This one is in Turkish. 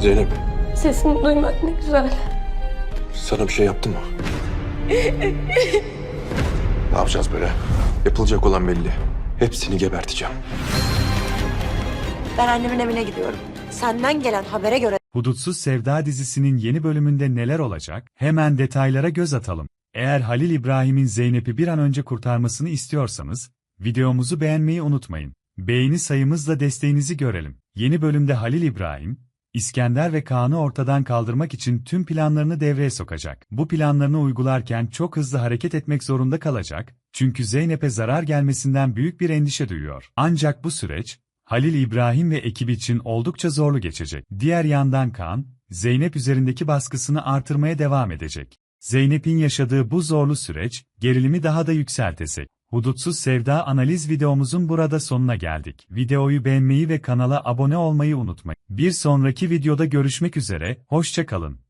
Zeynep, Sesini duymak ne güzel. sana bir şey yaptı mı? ne yapacağız böyle? Yapılacak olan belli. Hepsini geberteceğim. Ben annemin evine gidiyorum. Senden gelen habere göre Hudutsuz Sevda dizisinin yeni bölümünde neler olacak? Hemen detaylara göz atalım. Eğer Halil İbrahim'in Zeynep'i bir an önce kurtarmasını istiyorsanız, videomuzu beğenmeyi unutmayın. Beğeni sayımızla desteğinizi görelim. Yeni bölümde Halil İbrahim, İskender ve Kaan'ı ortadan kaldırmak için tüm planlarını devreye sokacak. Bu planlarını uygularken çok hızlı hareket etmek zorunda kalacak, çünkü Zeynep'e zarar gelmesinden büyük bir endişe duyuyor. Ancak bu süreç, Halil İbrahim ve ekibi için oldukça zorlu geçecek. Diğer yandan Kaan, Zeynep üzerindeki baskısını artırmaya devam edecek. Zeynep'in yaşadığı bu zorlu süreç, gerilimi daha da yükseltecek. Hudutsuz Sevda analiz videomuzun burada sonuna geldik. Videoyu beğenmeyi ve kanala abone olmayı unutmayın. Bir sonraki videoda görüşmek üzere, hoşça kalın.